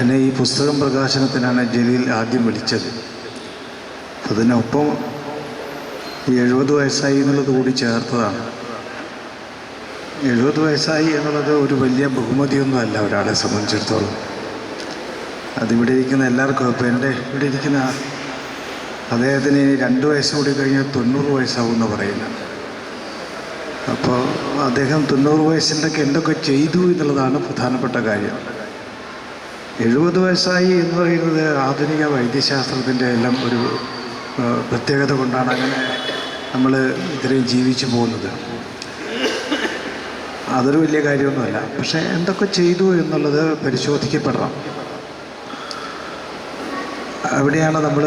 എന്നെ ഈ പുസ്തകം പ്രകാശനത്തിനാണ് ജലീൽ ആദ്യം വിളിച്ചത്. അതിനൊപ്പം ഈ എഴുപത് വയസ്സായി എന്നുള്ളത് കൂടി ചേർത്തതാണ്. എഴുപത് വയസ്സായി എന്നുള്ളത് ഒരു വലിയ ബഹുമതിയൊന്നും അല്ല ഒരാളെ സംബന്ധിച്ചിടത്തോളം. അതിവിടെ ഇരിക്കുന്ന എല്ലാവർക്കും ഇപ്പോൾ എന്റെ ഇവിടെ ഇരിക്കുന്ന അദ്ദേഹത്തിന് ഇനി രണ്ട് വയസ്സ് കൂടി കഴിഞ്ഞാൽ തൊണ്ണൂറ് വയസ്സാവും എന്ന് പറയുന്നത് അപ്പോൾ അദ്ദേഹം തൊണ്ണൂറ് വയസ്സിന്റെയൊക്കെ എന്തൊക്കെ ചെയ്തു എന്നുള്ളതാണ് പ്രധാനപ്പെട്ട കാര്യം. എഴുപത് വയസ്സായി എന്ന് പറയുന്നത് ആധുനിക വൈദ്യശാസ്ത്രത്തിന്റെ എല്ലാം ഒരു പ്രത്യേകത കൊണ്ടാണ് അങ്ങനെ നമ്മൾ ഇത്രയും ജീവിച്ചു പോകുന്നത്. അതൊരു വലിയ കാര്യമൊന്നുമല്ല. പക്ഷേ എന്തൊക്കെ ചെയ്തു എന്നുള്ളത് പരിശോധിക്കപ്പെടണം. അവിടെയാണ് നമ്മൾ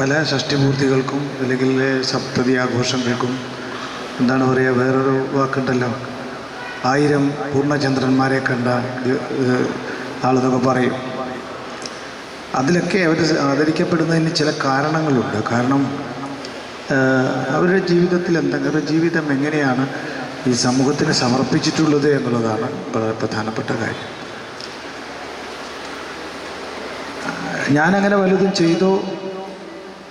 പല ഷഷ്ടിപൂർത്തികൾക്കും അല്ലെങ്കിൽ സപ്തതി ആഘോഷങ്ങൾക്കും എന്താണ് പറയുക വേറൊരു വാക്കുണ്ടല്ലോ. ആയിരം പൂർണചന്ദ്രന്മാരെ കണ്ട ഇത് പറയും. അതിലൊക്കെ അവർ ആദരിക്കപ്പെടുന്നതിന് ചില കാരണങ്ങളുണ്ട്. കാരണം അവരുടെ ജീവിതത്തിൽ എന്തെങ്കിലും ജീവിതം എങ്ങനെയാണ് ഈ സമൂഹത്തിന് സമർപ്പിച്ചിട്ടുള്ളത് എന്നുള്ളതാണ് പ്ര- പ്രധാനപ്പെട്ട കാര്യം. ഞാനങ്ങനെ വലുതും ചെയ്തു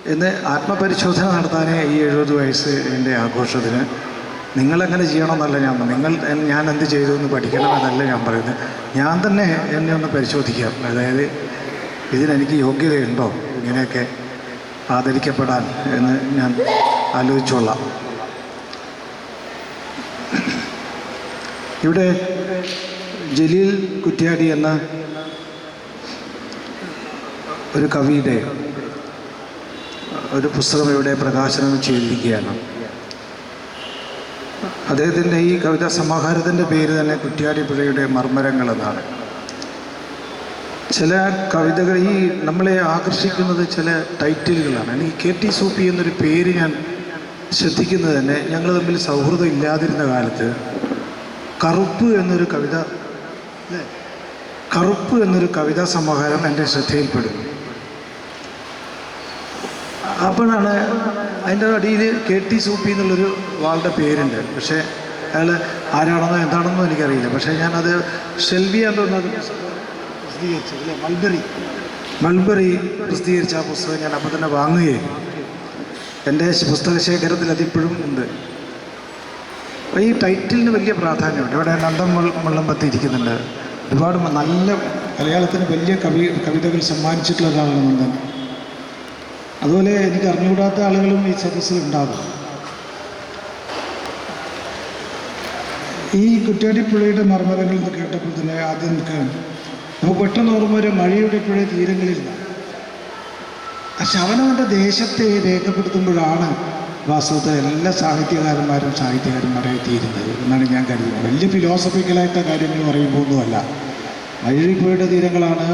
എന്ന് ആത്മപരിശോധന നടത്താനേ ഈ എഴുപത് വയസ്സ് എന്റെ ആഘോഷത്തിന് നിങ്ങളെങ്ങനെ ചെയ്യണമെന്നല്ല ഞാൻ. നിങ്ങൾ ഞാൻ എന്ത് ചെയ്തു എന്ന് പഠിക്കണമെന്നല്ല ഞാൻ പറയുന്നത്. ഞാൻ തന്നെ എന്നെ ഒന്ന് പരിശോധിക്കാം. അതായത് ഇതിനെനിക്ക് യോഗ്യതയുണ്ടോ? ഇങ്ങനെയൊക്കെ ആദരിക്കപ്പെടാൻ എന്ന് ഞാൻ ആലോചിച്ചോളാം ഇവിടെ ജലീൽ കുറ്റ്യാടി എന്ന ഒരു കവിയുടെ ഒരു പുസ്തകം ഇവിടെ പ്രകാശനം ചെയ്തിരിക്കുകയാണ്. അദ്ദേഹത്തിന്റെ ഈ കവിതാ സമാഹാരത്തിന്റെ പേര് തന്നെ കുറ്റ്യാടിപ്പുഴയുടെ മർമ്മരങ്ങൾ എന്നാണ്. ചില കവിതകൾ ഈ നമ്മളെ ആകർഷിക്കുന്നത് ചില ടൈറ്റിലുകളാണ്. എനിക്ക് കെ ടി സൂപ്പി എന്നൊരു പേര് ഞാൻ ശ്രദ്ധിക്കുന്നത് തന്നെ ഞങ്ങൾ തമ്മിൽ സൗഹൃദം ഇല്ലാതിരുന്ന കാലത്ത് കറുപ്പ് എന്നൊരു കവിത കറുപ്പ് എന്നൊരു കവിതാ സമാഹാരം എന്റെ ശ്രദ്ധയിൽപ്പെടുന്നു. അപ്പോഴാണ് അതിന്റെ അടിയിൽ കെ ടി സൂപ്പി എന്നുള്ളൊരു വാളുടെ പേരുണ്ട്. പക്ഷേ അയാൾ ആരാണെന്നോ എന്താണെന്നോ എനിക്കറിയില്ല. പക്ഷേ ഞാനത് ഷെൽവി എന്തോന്ന് പ്രസിദ്ധീകരിച്ചു. അല്ലേ? മൾബറി. മൾബറി പ്രസിദ്ധീകരിച്ച ആ പുസ്തകം ഞാൻ അപ്പം തന്നെ വാങ്ങുകയും എന്റെ പുസ്തക ശേഖരത്തിൽ അതിപ്പോഴും ഉണ്ട്. ഈ ടൈറ്റിലിന് വലിയ പ്രാധാന്യമുണ്ട്. ഇവിടെ നന്ദൻ മുള്ളമ്പത്തി ഇരിക്കുന്നുണ്ട്. ഒരുപാട് നല്ല മലയാളത്തിന് വലിയ കവി കവിതകൾ സമ്മാനിച്ചിട്ടുള്ള ഒരാളാണ് നന്ദൻ. അതുപോലെ എനിക്ക് അറിഞ്ഞുകൂടാത്ത ആളുകളും ഈ സദസ്സിൽ ഉണ്ടാകും. ഈ കുറ്റ്യാടിപ്പുഴയുടെ മർമ്മരങ്ങൾ എന്ന് കേട്ടപ്പോൾ തന്നെ ആദ്യം നമുക്ക് പെട്ടെന്ന് ഓർമ്മ വരെ മഴയുടെ പുഴ തീരങ്ങളില്ല. ആ അവനവന്റെ ദേശത്തെ രേഖപ്പെടുത്തുമ്പോഴാണ് വാസ്തവത്തിൽ എല്ലാ സാഹിത്യകാരന്മാരും സാഹിത്യകാരന്മാരായി തീരുന്നത് എന്നാണ് ഞാൻ കരുതുന്നത്. വലിയ ഫിലോസഫിക്കലായിട്ട് കാര്യങ്ങൾ പറയുമ്പോൾ ഒന്നുമല്ല മഴയുടെ തീരങ്ങളാണ്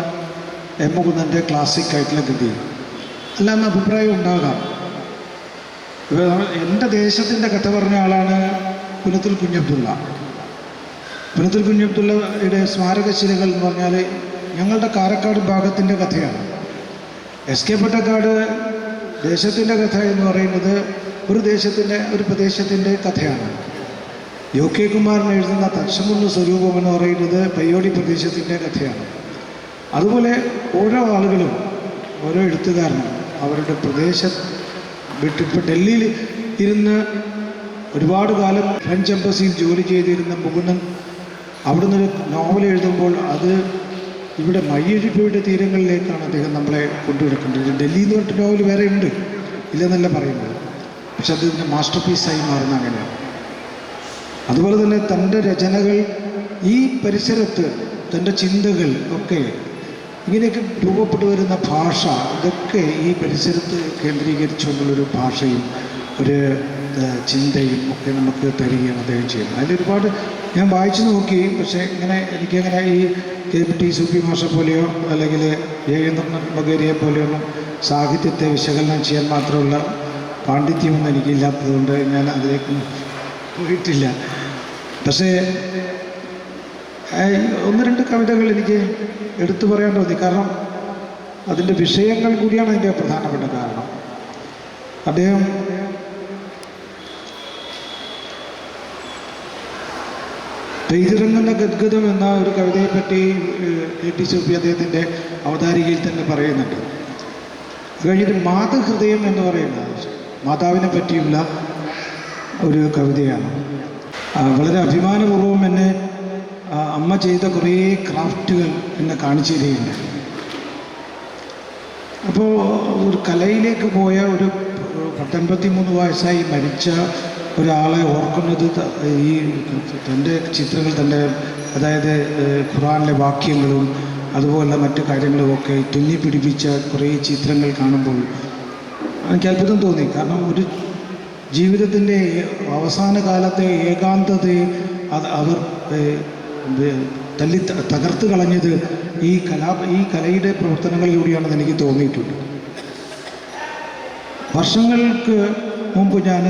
എം മുകുന്ദന്റെ ക്ലാസിക് ആയിട്ടുള്ള കൃതി അല്ലാന്ന് അഭിപ്രായം ഉണ്ടാകാം. ഇപ്പോൾ എന്റെ ദേശത്തിന്റെ കഥ പറഞ്ഞ ആളാണ് പുനത്തിൽ കുഞ്ഞബ്ദുള്ള. പുനത്തിൽ കുഞ്ഞബ്ദുള്ളയുടെ സ്മാരകശിലകൾ എന്ന് പറഞ്ഞാൽ ഞങ്ങളുടെ കാരക്കാട് ഭാഗത്തിന്റെ കഥയാണ്. എസ് കെ പൊട്ടക്കാട് ദേശത്തിന്റെ കഥ എന്ന് പറയുന്നത് ഒരു ദേശത്തിന്റെ ഒരു പ്രദേശത്തിന്റെ കഥയാണ്. യു കെ കുമാരൻ എഴുതുന്ന തക്ഷമുള്ള സ്വരൂപം എന്ന് പറയുന്നത് പയ്യോടി പ്രദേശത്തിന്റെ കഥയാണ്. അതുപോലെ ഓരോ ആളുകളും ഓരോ എഴുത്തുകാരനും അവരുടെ പ്രദേശം വിട്ട് ഇപ്പോൾ ഡൽഹിയിൽ ഇരുന്ന് ഒരുപാട് കാലം ഫ്രഞ്ച് എംബസിയിൽ ജോലി ചെയ്തിരുന്ന മുകുന്ദൻ അവിടുന്ന് ഒരു നോവൽ എഴുതുമ്പോൾ അത് ഇവിടെ മയ്യഴിപ്പുഴയുടെ തീരങ്ങളിലേക്കാണ് അദ്ദേഹം നമ്മളെ കൊണ്ടുവരുന്നത് ഡൽഹി എന്ന് പറഞ്ഞിട്ട് നോവൽ വേറെ ഉണ്ട്. ഇല്ലെന്നല്ല പറയുന്നത്. പക്ഷെ അത് ഇതിന്റെ മാസ്റ്റർ പീസായി മാറുന്ന അങ്ങനെയാണ്. അതുപോലെ തന്നെ തന്റെ രചനകൾ ഈ പരിസരത്ത് തന്റെ ചിന്തകൾ ഒക്കെ ഇങ്ങനെയൊക്കെ രൂപപ്പെട്ടു വരുന്ന ഭാഷ ഇതൊക്കെ ഈ പരിസരത്ത് കേന്ദ്രീകരിച്ചുകൊണ്ടുള്ളൊരു ഭാഷയും ഒരു ചിന്തയും ഒക്കെ നമുക്ക് തരികയാണ് അദ്ദേഹം ചെയ്യുന്നത്. അതിലൊരുപാട് ഞാൻ വായിച്ചു നോക്കി പക്ഷേ ഇങ്ങനെ എനിക്കങ്ങനെ ഈ കെ പി ടി സുപ്പി മാഷ പോലെയോ അല്ലെങ്കിൽ ജയേന്ദ്രൻ ബഗേരിയെ പോലെയൊന്നും സാഹിത്യത്തെ വിശകലനം ചെയ്യാൻ മാത്രമുള്ള പാണ്ഡിത്യമൊന്നും എനിക്കില്ലാത്തതുകൊണ്ട് ഞാൻ അതിലേക്ക് പോയിട്ടില്ല. പക്ഷേ ഒന്ന് രണ്ട് കവിതകൾ എനിക്ക് എടുത്തു പറയാൻ തോന്നി. കാരണം അതിന്റെ വിഷയങ്ങൾ കൂടിയാണ് അതിന്റെ പ്രധാനപ്പെട്ട കാരണം. അദ്ദേഹം പെയ്തിറങ്ങുന്ന ഗദ്ഗതം എന്ന ഒരു കവിതയെപ്പറ്റി എ ടി സുബി അദ്ദേഹത്തിന്റെ അവതാരികയിൽ തന്നെ പറയുന്നുണ്ട്. കഴിഞ്ഞിട്ട് മാതൃഹൃദയം എന്ന് പറയുന്ന മാതാവിനെ പറ്റിയുള്ള ഒരു കവിതയാണ്. വളരെ അഭിമാനപൂർവം എന്നെ അമ്മ ചെയ്ത കുറേ ക്രാഫ്റ്റുകൾ എന്നെ കാണിച്ചു തരികയുണ്ട്. അപ്പോൾ ഒരു കലയിലേക്ക് പോയ ഒരു പത്തൊൻപത്തി മൂന്ന് വയസ്സായി മരിച്ച ഒരാളെ ഓർക്കുന്നത് ഈ തന്റെ ചിത്രങ്ങൾ തന്റെ അതായത് ഖുറാനിലെ വാക്യങ്ങളും അതുപോലെ മറ്റു കാര്യങ്ങളുമൊക്കെ തുന്നി പിടിപ്പിച്ച കുറേ ചിത്രങ്ങൾ കാണുമ്പോൾ എനിക്ക് അത്ഭുതം തോന്നി. കാരണം ഒരു ജീവിതത്തിന്റെ അവസാന കാലത്തെ ഏകാന്തതയെ അത് അവർ തല്ലി തകർത്ത് കളഞ്ഞത് ഈ കലാ ഈ കലയുടെ പ്രവർത്തനങ്ങളിലൂടെയാണെന്ന് എനിക്ക് തോന്നിയിട്ടുണ്ട്. വർഷങ്ങൾക്ക് മുമ്പ് ഞാൻ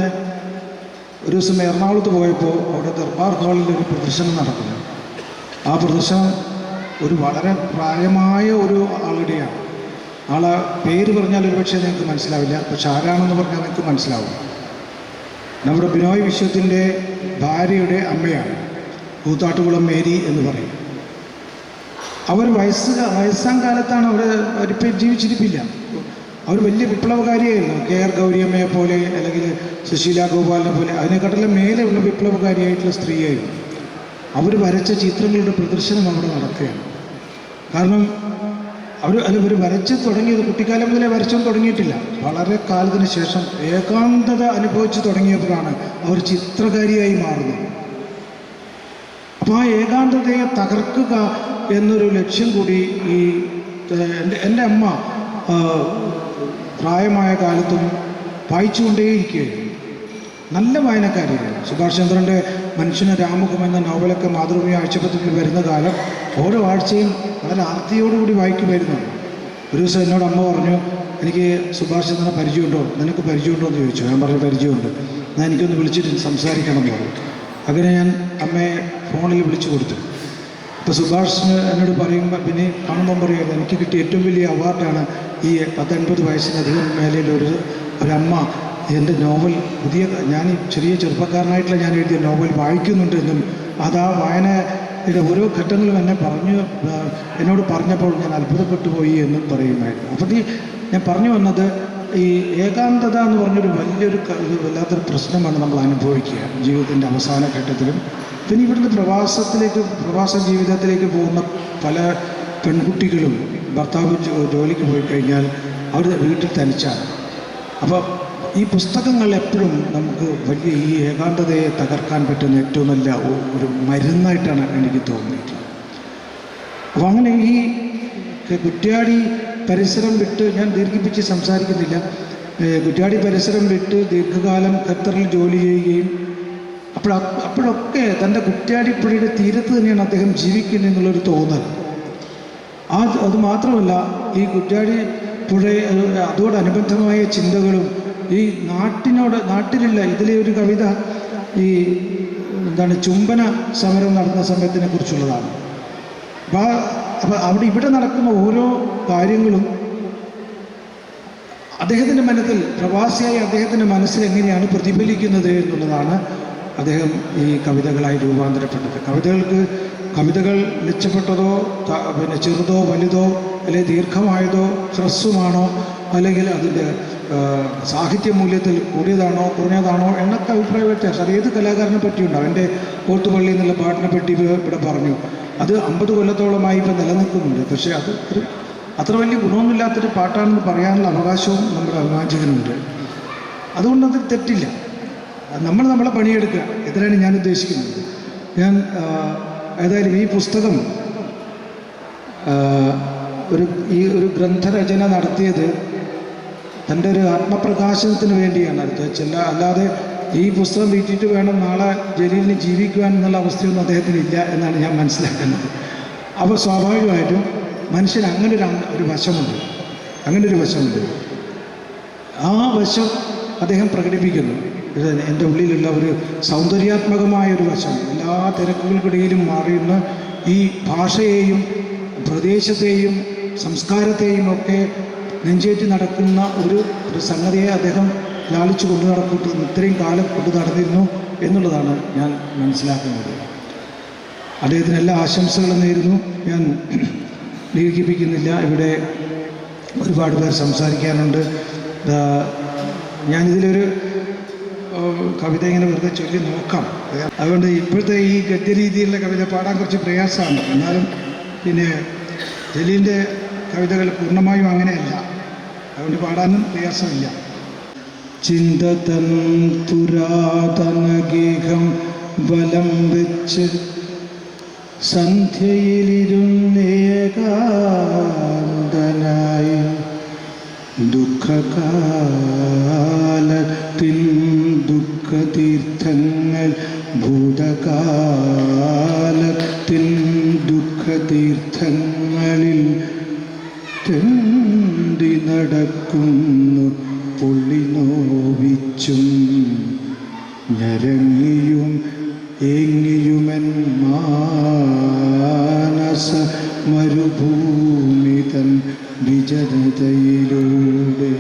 ഒരു ദിവസം എറണാകുളത്ത് പോയപ്പോൾ അവിടെ ദർബാർ ഹാളിൽ ഒരു പ്രദർശനം നടക്കുന്നു. ആ പ്രദർശനം ഒരു വളരെ പ്രായമായ ഒരു ആളുടെയാണ്. ആളെ പേര് പറഞ്ഞാൽ ഒരുപക്ഷെ നിങ്ങൾക്ക് മനസ്സിലാവില്ല പക്ഷെ ആരാണെന്ന് പറഞ്ഞാൽ നിങ്ങൾക്ക് മനസ്സിലാവും. നമ്മുടെ ബിനോയ് വിശ്വത്തിന്റെ ഭാര്യയുടെ അമ്മയാണ്. കൂത്താട്ടുകുളം മേരി എന്ന് പറയും. അവർ വയസ്സ് വയസ്സാം കാലത്താണ് അവർ അവരിപ്പോൾ ജീവിച്ചിരിപ്പില്ല. അവർ വലിയ വിപ്ലവകാരിയായിരുന്നു. കെ ആർ ഗൗരിയമ്മയെ പോലെ അല്ലെങ്കിൽ സുശീല ഗോപാലിനെ പോലെ അതിനെക്കാട്ടിലും മേലെയുള്ള വിപ്ലവകാരിയായിട്ടുള്ള സ്ത്രീയായിരുന്നു. അവർ വരച്ച ചിത്രങ്ങളുടെ പ്രദർശനം അവിടെ നടക്കുകയാണ് കാരണം അവർ അല്ല അവർ വരച്ച് തുടങ്ങിയത് കുട്ടിക്കാലം മുതലേ വരച്ചും തുടങ്ങിയിട്ടില്ല. വളരെ കാലത്തിന് ശേഷം ഏകാന്തത അനുഭവിച്ച് തുടങ്ങിയപ്പോഴാണ് അവർ ചിത്രകാരിയായി മാറുന്നത്. അപ്പോൾ ആ ഏകാന്തതയെ തകർക്കുക എന്നൊരു ലക്ഷ്യം കൂടി ഈ എന്റെ എന്റെ അമ്മ പ്രായമായ കാലത്തും വായിച്ചുകൊണ്ടേയിരിക്കുകയായിരുന്നു. നല്ല വായനക്കാരിയായിരുന്നു. സുഭാഷ് ചന്ദ്രന്റെ മനുഷ്യന് രാമുഖം എന്ന നോവലൊക്കെ മാതൃഭൂമി ആഴ്ചപ്പത്തിൽ വരുന്ന കാലം ഓരോ ആഴ്ചയും വളരെ ആർത്തിയോടുകൂടി വായിക്കുമായിരുന്നു. ഒരു ദിവസം എന്നോട് അമ്മ പറഞ്ഞു എനിക്ക് സുഭാഷ് ചന്ദ്രനെ പരിചയമുണ്ടോ? നിനക്ക് പരിചയമുണ്ടോ? എന്ന് ചോദിച്ചു. ഞാൻ പറഞ്ഞു പരിചയമുണ്ട്. ഞാൻ എനിക്കൊന്ന് വിളിച്ചിട്ട് സംസാരിക്കണം എന്ന് പറഞ്ഞു. അങ്ങനെ ഞാൻ അമ്മയെ ഫോണിൽ വിളിച്ചു കൊടുത്തു. ഇപ്പോൾ സുഭാഷ് എന്നോട് പറയുമ്പോൾ പിന്നെ കാണുമ്പം പറയുന്നത് എനിക്ക് കിട്ടിയ ഏറ്റവും വലിയ അവാർഡാണ് ഈ പത്തൊൻപത് വയസ്സിനധികം മേലയിൽ ഒരു ഒരമ്മ. എന്റെ നോവൽ പുതിയ ഞാൻ ചെറിയ ചെറുപ്പക്കാരനായിട്ടുള്ള ഞാൻ എഴുതിയ നോവൽ വായിക്കുന്നുണ്ട് എന്നും അത് ആ വായനയുടെ ഓരോ ഘട്ടങ്ങളും എന്നെ പറഞ്ഞു എന്നോട് പറഞ്ഞപ്പോൾ ഞാൻ അത്ഭുതപ്പെട്ടു പോയി എന്നും പറയുമായിരുന്നു. അപ്പോൾ ഈ ഞാൻ പറഞ്ഞു വന്നത് ഈ ഏകാന്തത എന്ന് പറഞ്ഞൊരു വലിയൊരു വല്ലാത്തൊരു പ്രശ്നമാണ് നമ്മൾ അനുഭവിക്കുക ജീവിതത്തിന്റെ അവസാന ഘട്ടത്തിലും. പിന്നെ ഇവിടുന്ന് പ്രവാസത്തിലേക്ക് പ്രവാസ ജീവിതത്തിലേക്ക് പോകുന്ന പല പെൺകുട്ടികളും ഭർത്താവ് ജോലിക്ക് പോയി കഴിഞ്ഞാൽ അവർ വീട്ടിൽ തനിച്ചാണ്. അപ്പോൾ ഈ പുസ്തകങ്ങൾ എപ്പോഴും നമുക്ക് വലിയ ഈ ഏകാന്തതയെ തകർക്കാൻ പറ്റുന്ന ഏറ്റവും നല്ല ഒരു മരുന്നായിട്ടാണ് എനിക്ക് തോന്നിയിട്ടുള്ളത്. അപ്പോൾ അങ്ങനെ ഈ കുറ്റ്യാടി പരിസരം വിട്ട് ഞാൻ ദീർഘിപ്പിച്ച് സംസാരിക്കുന്നില്ല. കുറ്റ്യാടി പരിസരം വിട്ട് ദീർഘകാലം ഖത്തറിൽ ജോലി ചെയ്യുകയും അപ്പോൾ അപ്പോഴൊക്കെ തന്റെ കുറ്റ്യാടിപ്പുഴയുടെ തീരത്ത് തന്നെയാണ് അദ്ദേഹം ജീവിക്കുന്നത് എന്നുള്ളൊരു തോന്നൽ. ആ അത് മാത്രമല്ല ഈ കുറ്റ്യാടി പുഴ അതോടനുബന്ധമായ ചിന്തകളും ഈ നാട്ടിനോട് നാട്ടിലില്ല ഇതിലെ ഒരു കവിത ഈ എന്താണ് ചുംബന സമരം നടന്ന സമയത്തിനെ കുറിച്ചുള്ളതാണ്. അപ്പോൾ അപ്പോൾ അവിടെ ഇവിടെ നടക്കുന്ന ഓരോ കാര്യങ്ങളും അദ്ദേഹത്തിന്റെ മനസ്സിൽ പ്രവാസിയായ അദ്ദേഹത്തിന്റെ മനസ്സിൽ എങ്ങനെയാണ് പ്രതിഫലിക്കുന്നത് എന്നുള്ളതാണ് അദ്ദേഹം ഈ കവിതകളായി രൂപാന്തരപ്പെട്ടത് കവിതകൾക്ക് കവിതകൾ മെച്ചപ്പെട്ടതോ പിന്നെ ചെറുതോ വലുതോ അല്ലെങ്കിൽ ദീർഘമായതോ ഹ്രസ്വമാണോ അല്ലെങ്കിൽ അതിന്റെ സാഹിത്യ മൂല്യത്തിൽ കൂടിയതാണോ കുറഞ്ഞതാണോ എന്നൊക്കെ അഭിപ്രായ വ്യത്യാസം. അത് ഏത് കലാകാരനെ പറ്റിയുണ്ടാവും എന്റെ കോത്തുപള്ളി എന്നുള്ള പാട്ടിനെ പറ്റി ഇവിടെ പറഞ്ഞു. അത് അമ്പത് കൊല്ലത്തോളമായി ഇപ്പോൾ നിലനിൽക്കുന്നുണ്ട്. പക്ഷേ അത് ഒരു അത്ര വലിയ ഗുണമൊന്നുമില്ലാത്തൊരു പാട്ടാണെന്ന് പറയാനുള്ള അവകാശവും നമ്മുടെ അഭിമാചകനുണ്ട് അതുകൊണ്ട് അത് തെറ്റില്ല. നമ്മൾ നമ്മളെ പണിയെടുക്കുക. ഇതിനാണ് ഞാൻ ഉദ്ദേശിക്കുന്നത്. ഞാൻ ഏതായാലും ഈ പുസ്തകം ഒരു ഈ ഒരു ഗ്രന്ഥരചന നടത്തിയത് തന്റെ ഒരു ആത്മപ്രകാശനത്തിന് വേണ്ടിയാണ്. അത് ചില അല്ലാതെ ഈ പുസ്തകം വീട്ടിട്ട് വേണം നാളെ ജലീലിന് ജീവിക്കുവാൻ എന്നുള്ള അവസ്ഥയൊന്നും അദ്ദേഹത്തിന് ഇല്ല എന്നാണ് ഞാൻ മനസ്സിലാക്കുന്നത്. അപ്പോൾ സ്വാഭാവികമായിട്ടും മനുഷ്യന് അങ്ങനെ ഒരു ഒരു വശമുണ്ട്. അങ്ങനെ ഒരു വശമുണ്ട്. ആ വശം അദ്ദേഹം പ്രകടിപ്പിക്കുന്നു. എന്റെ ഉള്ളിലുള്ള ഒരു സൗന്ദര്യാത്മകമായ ഒരു വശം എല്ലാ തിരക്കുകൾക്കിടയിലും മാറിയുന്ന ഈ ഭാഷയെയും പ്രദേശത്തെയും സംസ്കാരത്തെയും ഒക്കെ നെഞ്ചേറ്റി നടക്കുന്ന ഒരു ഒരു സംഗതിയെ അദ്ദേഹം ലാളിച്ചു കൊണ്ടു നടക്കുന്നു. ഇത്രയും കാലം കൊണ്ടു നടന്നിരുന്നു എന്നുള്ളതാണ് ഞാൻ മനസ്സിലാക്കുന്നത്. അദ്ദേഹത്തിന് എല്ലാ ആശംസകളും നേരുന്നു. ഞാൻ ദീർഘിപ്പിക്കുന്നില്ല. ഇവിടെ ഒരുപാട് പേർ സംസാരിക്കാനുണ്ട്. ഞാനിതിലൊരു കവിത ഇങ്ങനെ വെറുതെ ചൊല്ലി നോക്കാം. അതുകൊണ്ട് ഇപ്പോഴത്തെ ഈ ഗദ്യരീതിയിലുള്ള കവിത പാടാൻ കുറച്ച് പ്രയാസമാണ്. എന്നാലും പിന്നെ ജലീലിന്റെ കവിതകൾ പൂർണമായും അങ്ങനെയല്ല. അതുകൊണ്ട് പാടാനും പ്രയാസമില്ല. ചിന്തതൻ പുരാതനഗേഹം വലം വെച്ച് സന്ധ്യയിലിരുന്നേകാന്തനായി ദുഃഖകാലത്തിൻ ദുഃഖതീർത്ഥങ്ങൾ ഭൂതകാലത്തിൻ ദുഃഖതീർത്ഥങ്ങളിൽ തെണ്ടി നടക്കുന്നു പൊള്ളി നോവിച്ചും ഞരങ്ങിയും ഏങ്ങിയുമൻ മാനസ മരുഭൂമിതൻ വിജനതയിലൂടെ.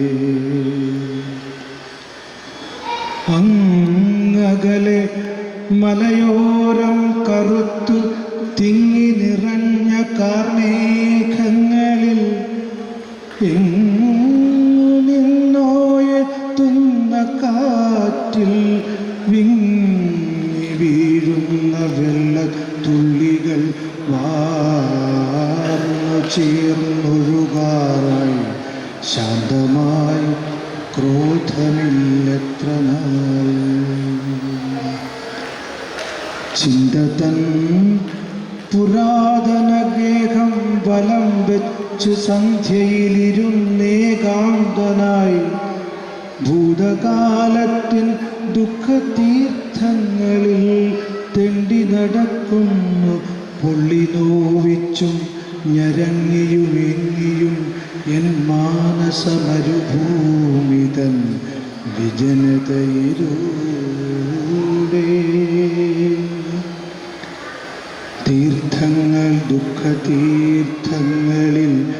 അങ്ങകലെ മലയോരം കറുത്തു തിങ്ങി നിറഞ്ഞ കാർമേഘങ്ങളിൽ ചിന്തതൻ പുരാതന ഗേഹം ബലം വെച്ചു സന്ധ്യയിലിരുന്നേകാന്തനായി ഭൂതകാലത്തിൻ ദുഃഖതീർത്ഥങ്ങളിൽ തെണ്ടി നടക്കുന്നു പൊള്ളി നോവിച്ചും ഞരങ്ങിയുമെങ്ങിയും എൻ മാനസമരുഭൂമിതൻ വിജനതയിലൂടെ. തീർത്ഥങ്ങൾ ദുഃഖതീർത്ഥങ്ങളിൽ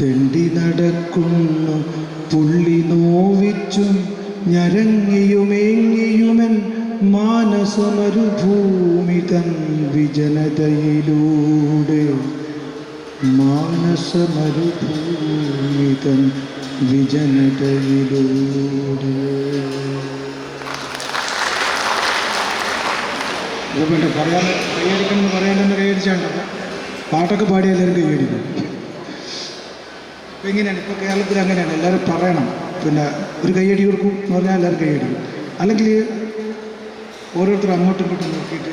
തെണ്ടി നടക്കുന്നു. പുള്ളി നോവിച്ചും ഞരങ്ങിയുമേങ്ങിയുമൻ മാനസമരുഭൂമി തൻ വിജനതയിലൂടെ. മാനസമരുഭൂമി തൻ വിജനതയിലൂടെ. വേണ്ട പറയാൻ കൈയടിക്കണമെന്ന് പറയാൻ തന്നെ കൈയടിച്ചാണ്ടല്ലോ. പാട്ടൊക്കെ പാടി എല്ലാവരും കൈയടിക്കും. അപ്പോൾ ഇങ്ങനെയാണ് ഇപ്പോൾ കേരളത്തിൽ അങ്ങനെയാണ് എല്ലാവരും പറയണം. പിന്നെ ഒരു കൈയടി കൊടുക്കും എന്ന് പറഞ്ഞാൽ എല്ലാവരും കൈയടിക്കും. അല്ലെങ്കിൽ ഓരോരുത്തർ അങ്ങോട്ടും ഇങ്ങോട്ടും നോക്കിയിട്ട്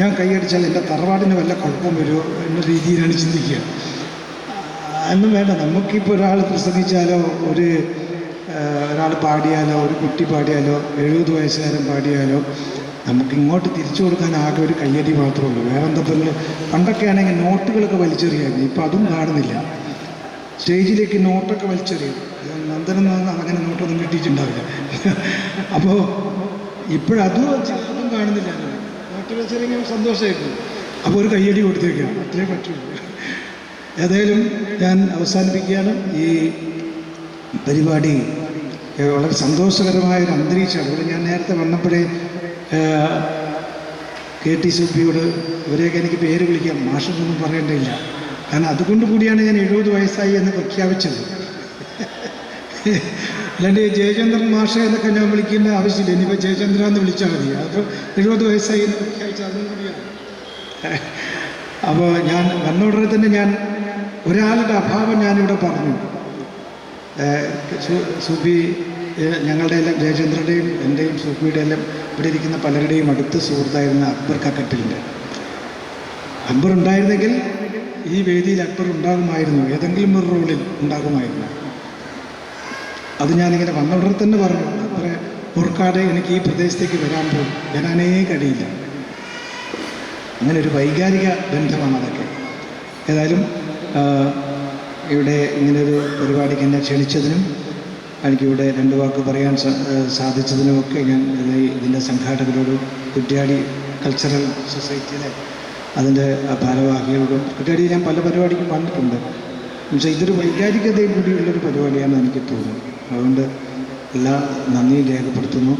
ഞാൻ കൈയടിച്ചാൽ എന്റെ തറവാടിന് വല്ല കുഴപ്പം വരുമോ എന്ന രീതിയിലാണ് ചിന്തിക്കുക. എന്നും വേണ്ട. നമുക്കിപ്പോൾ ഒരാൾ പ്രസംഗിച്ചാലോ ഒരു ഒരാൾ പാടിയാലോ ഒരു കുട്ടി പാടിയാലോ എഴുപത് വയസ്സുകാരൻ പാടിയാലോ നമുക്ക് ഇങ്ങോട്ട് തിരിച്ചു കൊടുക്കാൻ ആകെ ഒരു കയ്യടി മാത്രമേ ഉള്ളൂ. വേറെ എന്താ പിന്നെ പണ്ടൊക്കെ ആണെങ്കിൽ നോട്ടുകളൊക്കെ വലിച്ചെറിയായിരുന്നു. ഇപ്പം അതും കാണുന്നില്ല. സ്റ്റേജിലേക്ക് നോട്ടൊക്കെ വലിച്ചെറിയും. നന്ദനം അങ്ങനെ നോട്ടൊന്നും കിട്ടിയിട്ടുണ്ടാവില്ല. അപ്പോൾ ഇപ്പോഴതും അതും കാണുന്നില്ല. നോട്ട് വലിച്ചെറിയാൻ സന്തോഷമായിരുന്നു അപ്പോൾ ഒരു കയ്യടി കൊടുത്തേക്കാം. അത്രേ പറ്റുള്ളൂ. ഏതായാലും ഞാൻ അവസാനിപ്പിക്കുകയാണ്. ഈ പരിപാടി വളരെ സന്തോഷകരമായ ഒരു അന്തരീക്ഷമാണ് ഇവിടെ ഞാൻ നേരത്തെ വന്നപ്പോഴേ കെ ടി സുബിയോട് ഇവരെയൊക്കെ എനിക്ക് പേര് വിളിക്കാം. മാഷെന്നൊന്നും പറയേണ്ടതില്ല. കാരണം അതുകൊണ്ട് കൂടിയാണ് ഞാൻ എഴുപത് വയസ്സായി എന്ന് പ്രഖ്യാപിച്ചത്. അല്ലാണ്ട് ജയചന്ദ്രൻ മാഷ എന്നൊക്കെ ഞാൻ വിളിക്കേണ്ട ആവശ്യമില്ല. ഇനിയിപ്പോൾ ജയചന്ദ്ര എന്ന് വിളിച്ചാൽ മതി. അപ്പോൾ എഴുപത് വയസ്സായി എന്ന് പ്രഖ്യാപിച്ചത് അതും കൂടിയാണ്. അപ്പോൾ ഞാൻ വന്ന ഉടനെ തന്നെ ഞാൻ ഒരാളുടെ അഭാവം ഞാനിവിടെ പറഞ്ഞു. സുബി ഞങ്ങളുടെയെല്ലാം ജയചന്ദ്രന്റെയും എന്റെയും സുബിയുടെ എല്ലാം ഇവിടെ ഇരിക്കുന്ന പലരുടെയും അടുത്ത് സുഹൃത്തായിരുന്ന അക്ബർ കക്കട്ടിലിന്റെ അക്ബർ ഉണ്ടായിരുന്നെങ്കിൽ ഈ വേദിയിൽ അക്ബർ ഉണ്ടാകുമായിരുന്നു. ഏതെങ്കിലും ഒരു റോളിൽ ഉണ്ടാകുമായിരുന്നു. അത് ഞാനിങ്ങനെ വന്ന ഉടനെ തന്നെ പറഞ്ഞു. അത്ര ഓർക്കാതെ എനിക്ക് ഈ പ്രദേശത്തേക്ക് വരാൻ പോകും വരാനേ കഴിയില്ല. അങ്ങനെ ഒരു വൈകാരിക ബന്ധമാണ് അതൊക്കെ. ഏതായാലും ഇവിടെ ഇങ്ങനൊരു പരിപാടിക്ക് എന്നെ ക്ഷണിച്ചതിനും എനിക്കിവിടെ രണ്ട് വാക്ക് പറയാൻ സാധിച്ചതിനുമൊക്കെ ഞാൻ ഇതിന്റെ സംഘാടകരോട് കുറ്റ്യാടി കൾച്ചറൽ സൊസൈറ്റിയിലെ അതിന്റെ ഭാരവാഹികളോടും കുറ്റ്യാടി ഞാൻ പല പരിപാടിക്കും വന്നിട്ടുണ്ട്. പക്ഷേ ഇതൊരു വൈകാരികതയും കൂടിയുള്ളൊരു പരിപാടിയാണ് എനിക്ക് തോന്നുന്നത് അതുകൊണ്ട് എല്ലാ നന്ദി രേഖപ്പെടുത്തുന്നു.